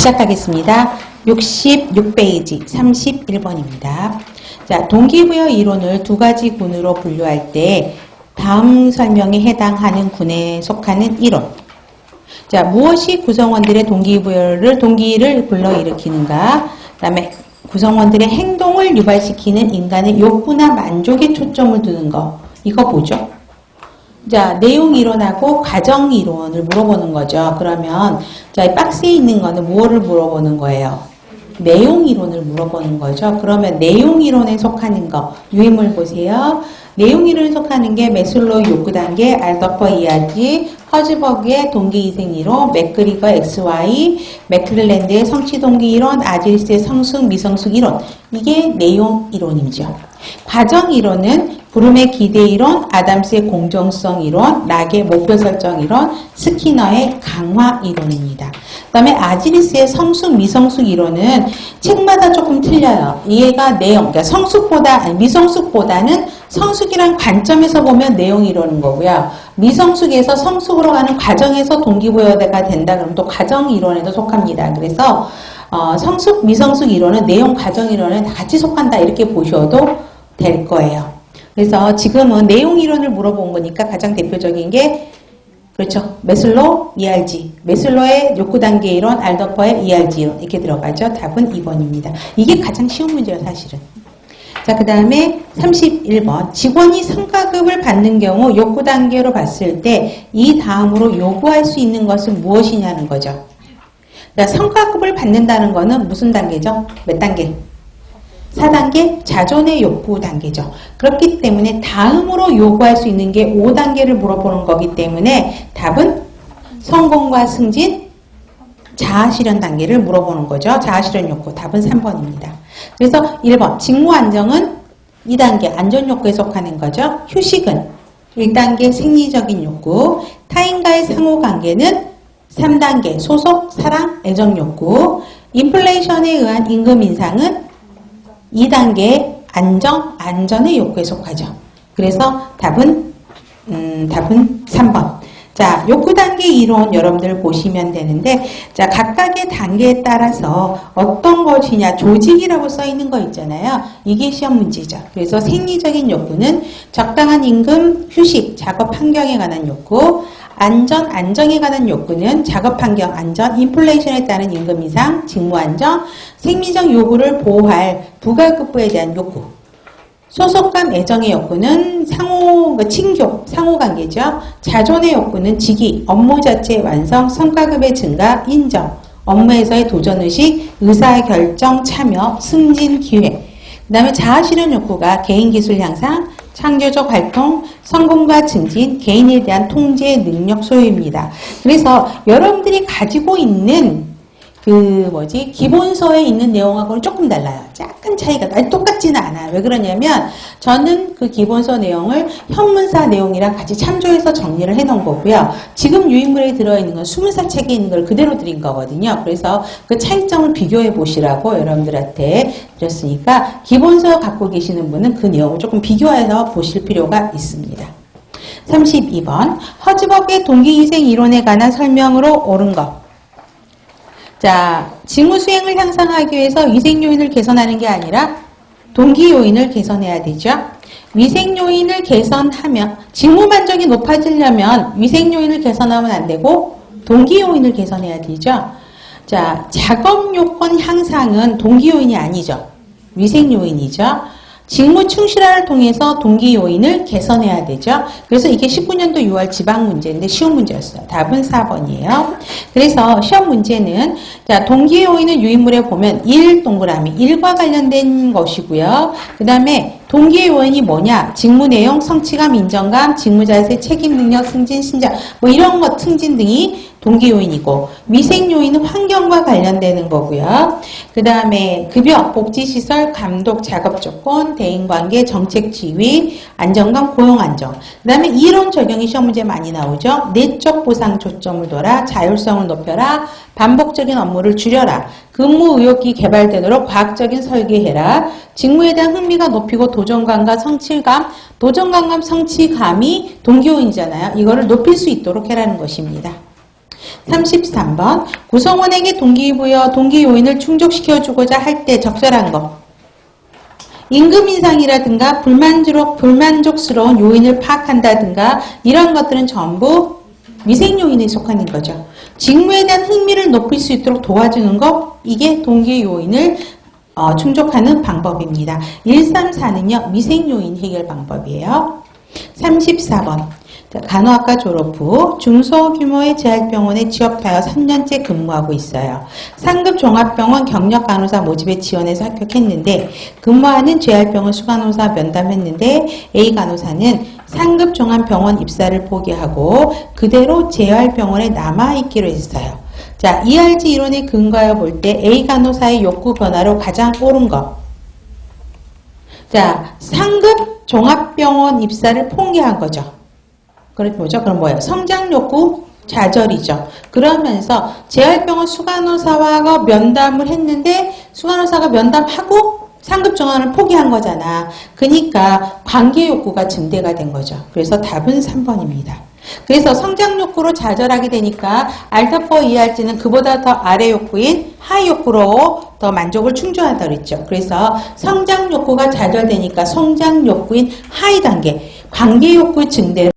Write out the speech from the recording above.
시작하겠습니다. 66페이지 31번입니다. 자, 동기부여 이론을 두 가지 군으로 분류할 때 다음 설명에 해당하는 군에 속하는 이론. 자, 무엇이 구성원들의 동기부여를, 동기를 불러일으키는가? 그 다음에 구성원들의 행동을 유발시키는 인간의 욕구나 만족에 초점을 두는 거. 이거 보죠. 자, 내용 이론하고 과정 이론을 물어보는 거죠. 그러면, 자, 이 박스에 있는 거는 무엇을 물어보는 거예요? 내용 이론을 물어보는 거죠. 그러면 내용 이론에 속하는 거, 유인물 보세요. 내용 이론에 속하는 게 메슬로의 욕구 단계, 알더퍼 이야기, 허즈버그의 동기 이생 이론, 맥그리거 XY, 맥클랜드의 성취 동기 이론, 아질스의 성숙 미성숙 이론. 이게 내용 이론이죠. 과정 이론은 브룸의 기대 이론, 아담스의 공정성 이론, 락의 목표 설정 이론, 스키너의 강화 이론입니다. 그 다음에 아지리스의 성숙, 미성숙 이론은 책마다 조금 틀려요. 이해가 내용, 그러니까 성숙보다, 아니, 미성숙보다는 성숙이란 관점에서 보면 내용 이론인 거고요. 미성숙에서 성숙으로 가는 과정에서 동기부여가 된다 그러면 또 과정 이론에도 속합니다. 그래서 어, 성숙, 미성숙 이론은 내용 과정 이론에 다 같이 속한다 이렇게 보셔도 될 거예요. 그래서 지금은 내용 이론을 물어본 거니까 가장 대표적인 게 그렇죠. 메슬로, ERG. 메슬로의 욕구 단계 이론, 알더퍼의 ERG 이론 이렇게 들어가죠. 답은 2번입니다. 이게 가장 쉬운 문제예요, 사실은. 자, 그 다음에 31번. 직원이 성과급을 받는 경우 욕구 단계로 봤을 때 이 다음으로 요구할 수 있는 것은 무엇이냐는 거죠. 자, 성과급을 받는다는 거는 무슨 단계죠? 몇 단계? 4단계 자존의 욕구 단계죠. 그렇기 때문에 다음으로 요구할 수 있는 게 5단계를 물어보는 거기 때문에 답은 성공과 승진, 자아실현 단계를 물어보는 거죠. 자아실현 욕구. 답은 3번입니다. 그래서 1번 직무 안정은 2단계 안전 욕구에 속하는 거죠. 휴식은 1단계 생리적인 욕구, 타인과의 상호 관계는 3단계 소속, 사랑, 애정 욕구, 인플레이션에 의한 임금 인상은 2단계 안정, 안전의 욕구에 속하죠. 그래서 답은 음, 답은 3번. 자, 욕구 단계 이론 여러분들 보시면 되는데, 자, 각각의 단계에 따라서 어떤 것이냐, 조직이라고 써 있는 거 있잖아요. 이게 시험 문제죠. 그래서 생리적인 욕구는 적당한 임금, 휴식, 작업 환경에 관한 욕구, 안전, 안정에 관한 욕구는 작업 환경 안전, 인플레이션에 따른 임금 인상, 직무 안정, 생리적 요구를 보호할 부가급부에 대한 욕구. 소속감, 애정의 욕구는 상호, 그 친교, 상호관계죠. 자존의 욕구는 직위, 업무 자체의 완성, 성과급의 증가, 인정, 업무에서의 도전의식, 의사결정, 참여, 승진, 기회. 그 다음에 자아실현 욕구가 개인기술 향상, 창조적 활동, 성공과 증진, 개인에 대한 통제 능력 소유입니다. 그래서 여러분들이 가지고 있는 그 뭐지 기본서에 있는 내용하고는 조금 달라요. 약간 차이가 아니 똑같지는 않아요. 왜 그러냐면 저는 그 기본서 내용을 현문사 내용이랑 같이 참조해서 정리를 해놓은 거고요. 지금 유인물에 들어있는 건 수문사 책에 있는 걸 그대로 드린 거거든요. 그래서 그 차이점을 비교해 보시라고 여러분들한테 드렸으니까 기본서 갖고 계시는 분은 그 내용을 조금 비교해서 보실 필요가 있습니다. 32번 허즈버그의 동기희생 이론에 관한 설명으로 옳은 것 자, 직무 수행을 향상하기 위해서 위생 요인을 개선하는 게 아니라 동기 요인을 개선해야 되죠. 위생 요인을 개선하면 직무 만족이 높아지려면 위생 요인을 개선하면 안 되고 동기 요인을 개선해야 되죠. 자, 작업 요건 향상은 동기 요인이 아니죠. 위생 요인이죠. 직무 충실화를 통해서 동기 요인을 개선해야 되죠. 그래서 이게 19년도 6월 지방 문제인데 쉬운 문제였어요. 답은 4번이에요. 그래서 시험 문제는 자 동기 요인을 유인물에 보면 1 동그라미 1과 관련된 것이고요. 그 다음에 동기 요인이 뭐냐? 직무 내용, 성취감, 인정감, 직무 자세, 책임 능력, 승진, 신장 뭐 이런 것 승진 등이 동기 요인이고 위생 요인은 환경과 관련되는 거고요. 그 다음에 급여, 복지시설, 감독, 작업 조건, 대인관계, 정책 지위, 안정감, 고용 안정. 그 다음에 이론 적용이 시험 문제 많이 나오죠. 내적 보상 초점을 둬라, 자율성을 높여라, 반복적인 업무를 줄여라, 근무 의욕이 개발되도록 과학적인 설계해라, 직무에 대한 흥미가 높이고 도전감과 성취감, 도전감과 성취감이 동기요인이잖아요. 이거를 높일 수 있도록 해라는 것입니다. 33번 구성원에게 동기부여, 동기 요인을 충족시켜주고자 할 때 적절한 거. 임금 인상이라든가 불만족, 불만족스러운 요인을 파악한다든가 이런 것들은 전부 위생 요인에 속하는 거죠. 직무에 대한 흥미를 높일 수 있도록 도와주는 거 이게 동기 요인을 어, 충족하는 방법입니다. 134는요 위생 요인 해결 방법이에요. 34번 자, 간호학과 졸업 후 중소규모의 재활병원에 취업하여 3년째 근무하고 있어요. 상급 종합병원 경력 간호사 모집에 지원해서 합격했는데 근무하는 재활병원 수간호사 면담했는데 A 간호사는 상급 종합병원 입사를 포기하고 그대로 재활병원에 남아있기로 했어요. 자, ERG 이론에 근거하여 볼 때 A 간호사의 욕구 변화로 가장 옳은 것. 자, 상급 종합병원 입사를 포기한 거죠. 그럼 뭐죠? 그럼 뭐예요? 성장 욕구 좌절이죠. 그러면서 재활병원 수간호사와 면담을 했는데 수간호사가 면담하고 상급 정원을 포기한 거잖아. 그러니까 관계 욕구가 증대가 된 거죠. 그래서 답은 3번입니다. 그래서 성장 욕구로 좌절하게 되니까 알타포 이할지는 그보다 더 아래 욕구인 하이 욕구로 더 만족을 충족한다 그랬죠. 그래서 성장 욕구가 좌절되니까 성장 욕구인 하이 단계 관계 욕구 증대